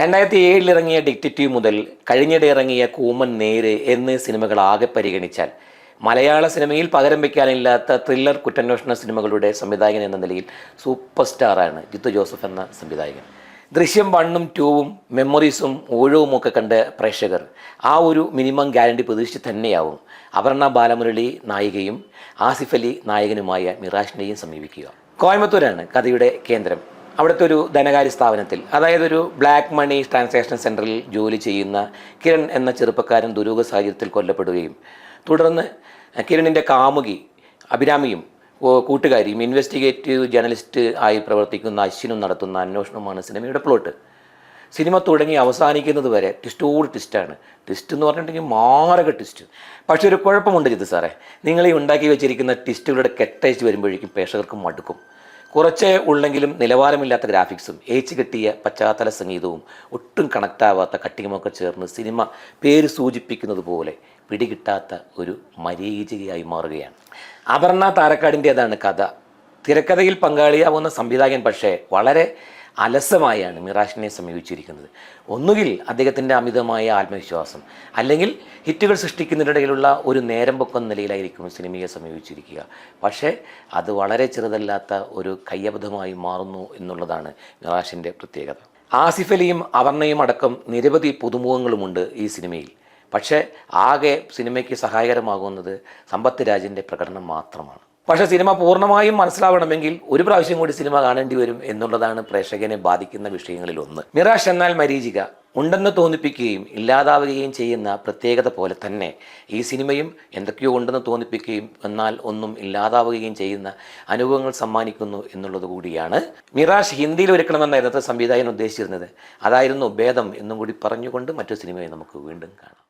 രണ്ടായിരത്തി ഏഴിൽ ഇറങ്ങിയ ഡിക്റ്റേറ്റീവ് മുതൽ കഴിഞ്ഞിടെ ഇറങ്ങിയ കൂമൻ നേര് എന്നീ സിനിമകൾ ആകെ പരിഗണിച്ചാൽ മലയാള സിനിമയിൽ പകരം വയ്ക്കാനില്ലാത്ത ത്രില്ലർ കുറ്റാന്വേഷണ സിനിമകളുടെ സംവിധായകൻ എന്ന നിലയിൽ സൂപ്പർ സ്റ്റാറാണ് ജിത്തു ജോസഫ് എന്ന സംവിധായകൻ. ദൃശ്യം വണ്ണും ടൂവും മെമ്മറീസും ഓഴവും ഒക്കെ കണ്ട് പ്രേക്ഷകർ ആ ഒരു മിനിമം ഗ്യാരണ്ടി പ്രതീക്ഷിച്ച് തന്നെയാവും അപർണ ബാലമുരളി നായികയും ആസിഫ് അലി നായകനുമായ മിറാഷിനെയും സമീപിക്കുക. കോയമ്പത്തൂരാണ് കഥയുടെ കേന്ദ്രം. അവിടുത്തെ ഒരു ധനകാര്യ സ്ഥാപനത്തിൽ അതായത് ഒരു ബ്ലാക്ക് മണി ട്രാൻസാക്ഷൻ സെന്ററിൽ ജോലി ചെയ്യുന്ന കിരൺ എന്ന ചെറുപ്പക്കാരൻ ദുരൂഹ സാഹചര്യത്തിൽ കൊല്ലപ്പെടുകയും തുടർന്ന് കിരണിന്റെ കാമുകി അഭിരാമിയും കൂട്ടുകാരിയും ഇൻവെസ്റ്റിഗേറ്റീവ് ജേർണലിസ്റ്റ് ആയി പ്രവർത്തിക്കുന്ന അശ്വിനും നടത്തുന്ന അന്വേഷണമാണ് സിനിമയുടെ പ്ലോട്ട് സിനിമ തുടങ്ങി അവസാനിക്കുന്നത് വരെ ട്വിസ്റ്റോട് ട്വിസ്റ്റാണ് ട്വിസ്റ്റ് എന്ന് പറഞ്ഞിട്ടുണ്ടെങ്കിൽ മാരക ട്വിസ്റ്റ് പക്ഷേ ഒരു കുഴപ്പമുണ്ട് ജിത് സാറേ. നിങ്ങൾ ഉണ്ടാക്കി വെച്ചിരിക്കുന്ന ട്വിസ്റ്റുകളുടെ കെട്ടയച്ച് വരുമ്പോഴേക്കും പ്രേക്ഷകർക്ക് മടുക്കും. കുറച്ചേ ഉള്ളെങ്കിലും നിലവാരമില്ലാത്ത ഗ്രാഫിക്സും ഏച്ചു കെട്ടിയ പശ്ചാത്തല സംഗീതവും ഒട്ടും കണക്റ്റാവാത്ത കട്ടിങ്ങുമൊക്കെ ചേർന്ന് സിനിമ പേര് സൂചിപ്പിക്കുന്നത് പോലെ പിടികിട്ടാത്ത ഒരു മരീചികയായി മാറുകയാണ്. അപർണ താരക്കാടിന്റേതാണ് കഥ. തിരക്കഥയിൽ പങ്കാളിയാവുന്ന സംവിധായകൻ പക്ഷേ വളരെ അലസമായാണ് മിറാഷിനെ സമീപിച്ചിരിക്കുന്നത്. ഒന്നുകിൽ അദ്ദേഹത്തിന്റെ അമിതമായ ആത്മവിശ്വാസം അല്ലെങ്കിൽ ഹിറ്റുകൾ സൃഷ്ടിക്കുന്നതിനിടയിലുള്ള ഒരു നേരം പൊക്കം നിലയിലായിരിക്കും സിനിമയെ സമീപിച്ചിരിക്കുക. പക്ഷേ അത് വളരെ ചെറുതല്ലാത്ത ഒരു കയ്യബദ്ധമായി മാറുന്നു എന്നുള്ളതാണ് മിറാഷിന്റെ പ്രത്യേകത. ആസിഫ് അലിയും അവർണയും അടക്കം നിരവധി പുതുമുഖങ്ങളുമുണ്ട് ഈ സിനിമയിൽ. പക്ഷേ ആകെ സിനിമയ്ക്ക് സഹായകരമാകുന്നത് സമ്പത്ത് രാജിന്റെ പ്രകടനം മാത്രമാണ്. പക്ഷേ സിനിമ പൂർണമായും മനസ്സിലാവണമെങ്കിൽ ഒരു പ്രാവശ്യം കൂടി സിനിമ കാണേണ്ടി വരും എന്നുള്ളതാണ് പ്രേക്ഷകനെ ബാധിക്കുന്ന വിഷയങ്ങളിൽ ഒന്ന് മിറാഷ് എന്നാൽ മരീചിക. ഉണ്ടെന്ന് തോന്നിപ്പിക്കുകയും ഇല്ലാതാവുകയും ചെയ്യുന്ന പ്രത്യേകത പോലെ തന്നെ ഈ സിനിമയും എന്തൊക്കെയോ ഉണ്ടെന്ന് തോന്നിപ്പിക്കുകയും എന്നാൽ ഒന്നും ഇല്ലാതാവുകയും ചെയ്യുന്ന അനുഭവങ്ങൾ സമ്മാനിക്കുന്നു എന്നുള്ളത് കൂടിയാണ് മിറാഷ് ഹിന്ദിയിൽ ഒരുക്കണമെന്നായിരുന്നു സംവിധായകൻ ഉദ്ദേശിച്ചിരുന്നത്. അതായിരുന്നു ഭേദം എന്നും കൂടി പറഞ്ഞുകൊണ്ട് മറ്റു സിനിമയെ നമുക്ക് വീണ്ടും കാണാം.